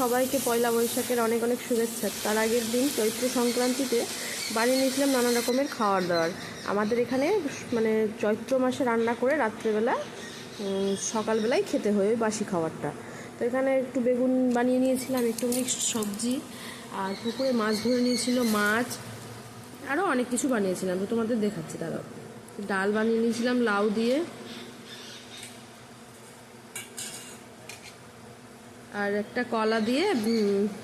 সবাইকে পয়লা বৈশাখের অনেক অনেক শুভেচ্ছা। তার আগের দিন চৈত্র সংক্রান্তিতে বানিয়ে নিয়েছিলাম নানা রকমের খাওয়ার দাওয়ার। আমাদের এখানে মানে চৈত্র মাসে রান্না করে রাত্রেবেলা সকালবেলায় খেতে হয় বাসি খাবারটা। তো এখানে একটু বেগুন বানিয়ে নিয়েছিলাম, একটু মিক্সড সবজি, আর পুকুরে মাছ ধরে নিয়েছিল, মাছ আরও অনেক কিছু বানিয়েছিলাম। তো তোমাদের দেখাচ্ছি, দাঁড়াও। ডাল বানিয়ে নিয়েছিলাম, লাউ দিয়ে আর একটা কলা দিয়ে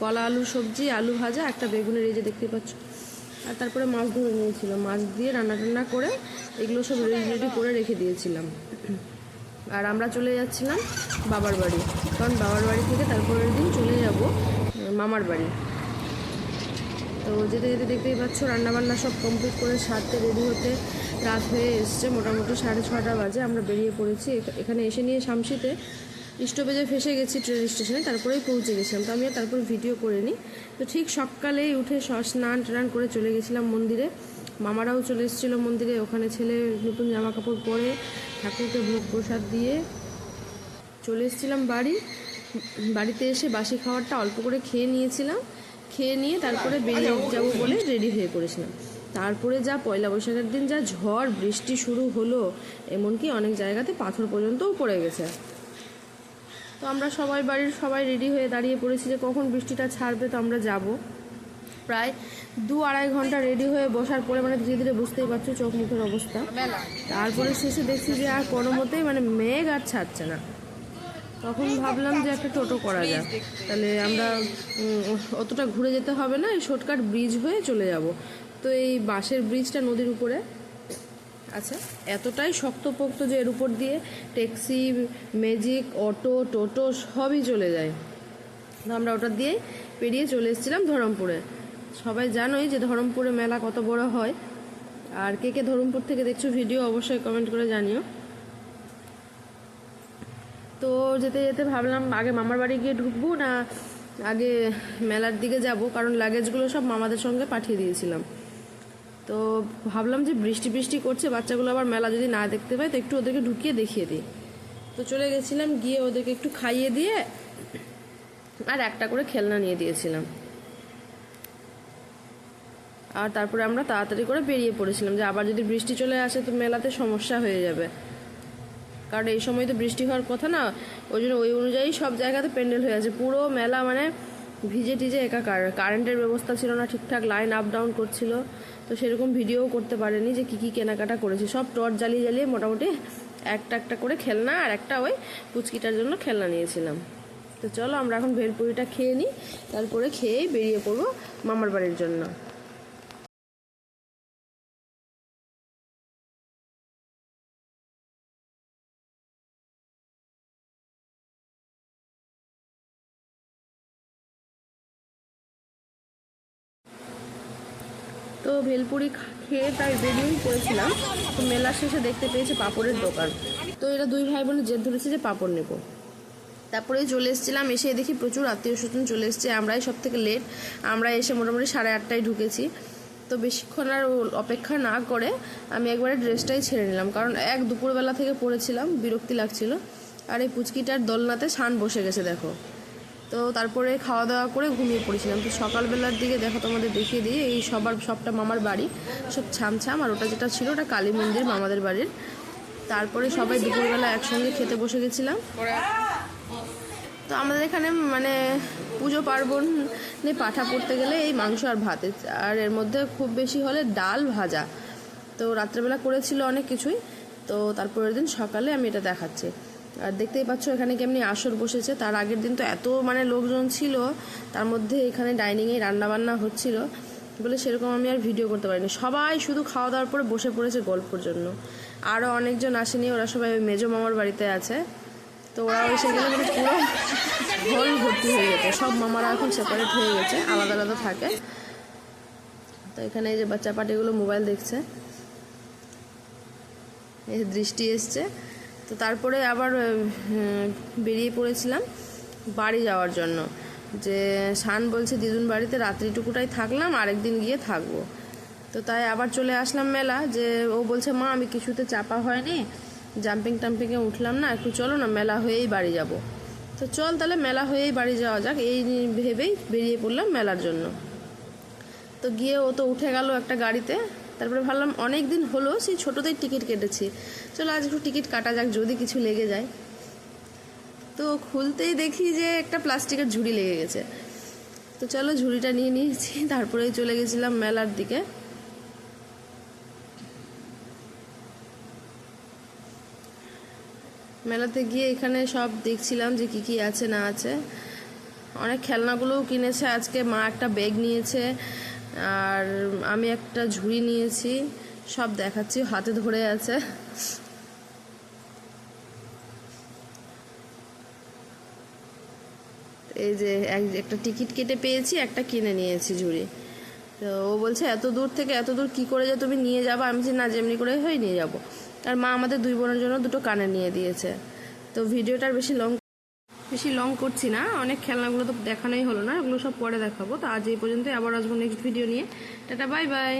কলা, আলু, সবজি, আলু ভাজা, একটা বেগুনের এই যে দেখতে পাচ্ছ। আর তারপরে মাছ ধরে নিয়েছিল মাছ দিয়ে রান্না টান্না করে এগুলো সব রেডি রেডি করে রেখে দিয়েছিলাম। আর আমরা চলে যাচ্ছিলাম বাবার বাড়ি। কারণ বাবার বাড়ি থেকে তারপরের দিন চলে যাব মামার বাড়ি। তো যেতে যেতে দেখতেই পাচ্ছ, রান্নাবান্না সব কমপ্লিট করে সারতে রেডি হতে রাত হয়ে এসছে। মোটামুটি সাড়ে ছটা বাজে আমরা বেরিয়ে পড়েছি। এখানে এসে নিয়ে শামসিতে স্টপেজে ফেসে গেছি ট্রেন স্টেশনে তারপরেই পৌঁছে গেছিলাম। তো আমি আর তারপর ভিডিও করে নিই তো ঠিক সকালেই উঠে স্নান টান করে চলে গেছিলাম মন্দিরে। মামারাও চলে এসেছিল মন্দিরে, ওখানে ছেলে নতুন জামা কাপড় পরে ঠাকুরকে ভোগ প্রসাদ দিয়ে চলে এসেছিলাম বাড়ি। বাড়িতে এসে বাসি খাবারটা অল্প করে খেয়ে নিয়েছিলাম। খেয়ে নিয়ে তারপরে বেরিয়ে যাব বলে রেডি হয়ে পড়েছিলাম। তারপরে যা পয়লা বৈশাখের দিন, যা ঝড়, বৃষ্টি শুরু হলো, এমনকি অনেক জায়গাতে পাথর পর্যন্তও পড়ে গেছে। তো আমরা সবাই বাড়ির সবাই রেডি হয়ে দাঁড়িয়ে পড়েছি যে কখন বৃষ্টিটা ছাড়বে তো আমরা যাব। প্রায় দু আড়াই ঘণ্টা রেডি হয়ে বসার পরে মানে ধীরে ধীরে বুঝতেই পারছ চোখ মুখের অবস্থা। তারপরে শেষে দেখছি যে আর কোনো মতেই মানে মেঘ আর ছাড়ছে না। তখন ভাবলাম যে একটা টোটো করা যাক। তাহলে আমরা অতটা ঘুরে যেতে হবে না এই শর্টকাট ব্রিজ হয়ে চলে যাব। তো এই বাঁশের ব্রিজটা নদীর উপরে। আচ্ছা এতটাই শক্তপোক্ত যে এর উপর দিয়ে ট্যাক্সি, ম্যাজিক, অটো, টোটো সবই চলে যায়। তো আমরা ওটা দিয়ে পেরিয়ে চলে এসেছিলাম ধরমপুরে। সবাই জানোই যে ধরমপুরে মেলা কত বড় হয়। আর কে কে ধরমপুর থেকে দেখছ ভিডিও অবশ্যই কমেন্ট করে জানিও। তো যেতে যেতে ভাবলাম আগে মামার বাড়ি গিয়ে ঢুকবো না আগে মেলার দিকে যাব, কারণ লাগেজগুলো সব মামাদের সঙ্গে পাঠিয়ে দিয়েছিলাম। তো ভাবলাম যে বৃষ্টি বৃষ্টি করছে, বাচ্চাগুলো আবার মেলা যদি না দেখতে পায়, তো একটু ওদেরকে ঢুকিয়ে দেখিয়ে দিই। তো চলে গেছিলাম, গিয়ে ওদেরকে একটু খাইয়ে দিয়ে আর একটা করে খেলনা নিয়ে দিয়েছিলাম। আর তারপরে আমরা তাড়াতাড়ি করে বেরিয়ে পড়েছিলাম যে আবার যদি বৃষ্টি চলে আসে তো মেলাতে সমস্যা হয়ে যাবে। কারণ এই সময় তো বৃষ্টি হওয়ার কথা না, ওই জন্য ওই অনুযায়ী সব জায়গাতে প্যান্ডেল হয়ে আছে। পুরো মেলা মানে ভিজে টিজে একাকার। কারেন্টের ব্যবস্থা ছিল না, ঠিকঠাক লাইন আপ ডাউন করছিল। তো সেরকম ভিডিও করতে পারেনি যে কী কী কেনাকাটা করেছি। সব টর্চ জ্বালিয়ে জ্বালিয়ে মোটামুটি একটা একটা করে খেলনা আর একটা ওই পুচকিটার জন্য খেলনা নিয়েছিলাম। তো চলো আমরা এখন ভেলপুরিটা খেয়ে নিই, তারপরে খেয়েই বেরিয়ে পড়ব মামার বাড়ির জন্য। তো ভেলপুরি খেয়ে তাই বেরিয়েই পড়েছিলাম তো মেলার শেষে দেখতে পেয়েছি পাপড়ের দোকান। তো এরা দুই ভাই বোনের জেদ ধরেছে যে পাপড় নেব। তারপরে চলে এসেছিলাম, এসে দেখি প্রচুর আত্মীয় স্বজন চলে এসেছে। আমরাই সব থেকে লেট আমরা এসে মোটামুটি সাড়ে আটটায় ঢুকেছি। তো বেশিক্ষণ আর অপেক্ষা না করে আমি একবারে ড্রেসটাই ছেড়ে নিলাম। কারণ এক দুপুরবেলা থেকে পড়েছিলাম বিরক্তি লাগছিল। আর এই পুচকিটার দোলনাতে ছান বসে গেছে, দেখো। তো তারপরে খাওয়া দাওয়া করে ঘুমিয়ে পড়েছিলাম। তো সকালবেলার দিকে দেখো তোমাদের দেখিয়ে দিই, এই সবার সবটা মামার বাড়ি। সব ছাম ছাম আর ওটা যেটা ছিল ওটা কালী মন্দির মামাদের বাড়ির। তারপরে সবাই দুপুরবেলা একসঙ্গে খেতে বসে গেছিলাম। তো আমাদের এখানে মানে পুজো পার্বণে পাঠা পড়তে গেলে এই মাংস আর ভাতে। আর এর মধ্যে খুব বেশি হলে ডাল ভাজা। তো রাত্রেবেলা করেছিল অনেক কিছুই। তো তারপরের দিন সকালে আমি এটা দেখাচ্ছি। আর দেখতেই পাচ্ছ এখানে কেমনি আসর বসেছে। তার আগের দিন তো এত মানে লোকজন ছিল, তার মধ্যে এখানে ডাইনিংয়ে রান্নাবান্না হচ্ছিল বলে সেরকম আমি আর ভিডিও করতে পারিনি। সবাই শুধু খাওয়া দাওয়ার পরে বসে পড়েছে গল্পর জন্য। আরও অনেকজন আসেনি, ওরা সবাই ওই মেজো মামার বাড়িতে আছে। তো ওরা ওই গেলে মানে পুরো হল ভর্তি হয়ে গেছে। সব মামারা এখন সেপারেট হয়ে গেছে, আলাদা আলাদা থাকে। তো এখানে এই যে বাচ্চা পাটিগুলো মোবাইল দেখছে। এই দৃষ্টি এসছে। তো তারপরে আবার বেরিয়ে পড়েছিলাম বাড়ি যাওয়ার জন্য। যে শান বলছে, দিদুন বাড়িতে রাত্রিটুকুটাই থাকলাম, আরেকদিন গিয়ে থাকব। তো তাই আবার চলে আসলাম মেলা। যে ও বলছে, মা, আমি কিছুতে চাপা হয়নি জাম্পিং টাম্পিংয়ে উঠলাম না, একটু চলো না, মেলা হয়েই বাড়ি যাব। তো চল তাহলে মেলা হয়েই বাড়ি যাওয়া যাক, এই ভেবেই বেরিয়ে পড়লাম মেলার জন্য। তো গিয়ে ও তো উঠে গেল একটা গাড়িতে তারপরে ভাবলাম অনেক দিন হলো, সেই ছোটোতেই টিকিট কেটেছি। চলো আজ একটু টিকিট কাটা যাক, যদি কিছু লেগে যায়। তো খুলতেই দেখি যে একটা প্লাস্টিকের ঝুড়ি লেগে গেছে। তো চলো ঝুড়িটা নিয়ে নিয়েছি তারপরে চলে গেছিলাম মেলার দিকে। মেলাতে গিয়ে এখানে সব দেখছিলাম যে কি কি আছে, না আছে। অনেক খেলনাগুলোও কিনেছে, আজকে মা একটা ব্যাগ নিয়েছে। আর আমি একটা ঝুড়ি নিয়েছি, সব দেখাচ্ছি, হাতে ধরে আছে। এই যে এক- একটা টিকিট কেটে পেয়েছি, একটা কিনে নিয়েছি ঝুড়ি। তো ও বলছে, এত দূর থেকে, এত দূর কি করে যে তুমি নিয়ে যাব? আমি বলছি, না, যেমনি করে হয়ে নিয়ে যাব। আর মা আমাদের দুই বোনের জন্য দুটো কানে নিয়ে দিয়েছে। তো ভিডিওটার বেশি লং বেশি লং করছি না। অনেক খেলনাগুলো তো দেখানোই হলো না ওগুলো সব পরে দেখাবো। তো আজ এই পর্যন্তই, আবার আসব নেক্সট ভিডিও নিয়ে। Tata bye bye